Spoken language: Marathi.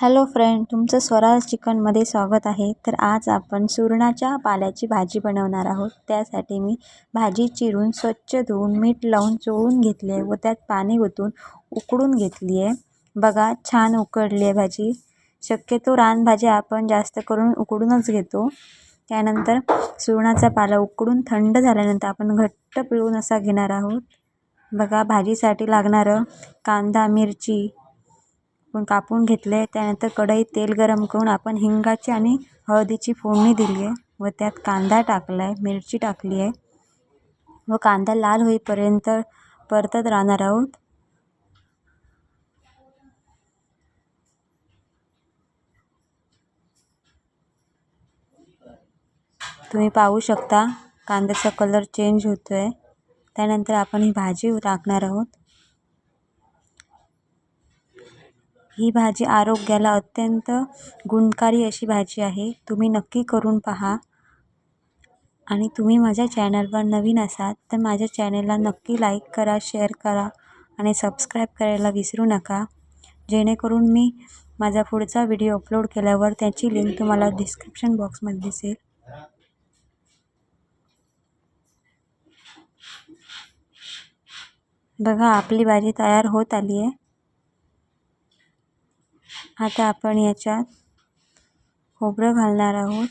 हॅलो फ्रेंड तुमचं स्वराज चिकनमध्ये स्वागत आहे. तर आज आपण सुरणाच्या पाल्याची भाजी बनवणार आहोत. त्यासाठी मी भाजी चिरून स्वच्छ धुवून मीठ लावून चोळून घेतली आहे व त्यात पाणी ओतून उकडून घेतली आहे. बघा छान उकडली आहे भाजी. शक्यतो रानभाजी आपण जास्त करून उकडूनच घेतो. त्यानंतर सुरणाचा पाला उकडून थंड झाल्यानंतर आपण घट्ट पिळून असा घेणार आहोत. बघा भाजीसाठी लागणारं कांदा मिरची आपण कापून घेतले. आहे त्यानंतर कढईत तेल गरम करून आपण हिंगाची आणि हळदीची फोडणी दिली आहे व त्यात कांदा टाकला आहे मिरची टाकली आहे. व कांदा लाल होईपर्यंत परतत राहणार आहोत. तुम्ही पाहू शकता कांद्याचा कलर चेंज होतो आहे त्यानंतर आपण ही भाजी टाकणार आहोत. ही भाजी आरोग्याला अत्यंत गुणकारी अशी भाजी आहे. तुम्ही नक्की करून पहा. आणि तुम्ही माझ्या चॅनलवर नवीन असाल तर माझ्या चॅनलला नक्की लाईक करा शेअर करा आणि सबस्क्राईब करायला विसरू नका. जेणेकरून मी माझा पुढचा व्हिडिओ अपलोड केल्यावर त्याची लिंक तुम्हाला डिस्क्रिप्शन बॉक्समध्ये दिसेल. बघा आपली भाजी तयार होत आली आहे. आता आपण याच्यात खोबरं घालणार आहोत.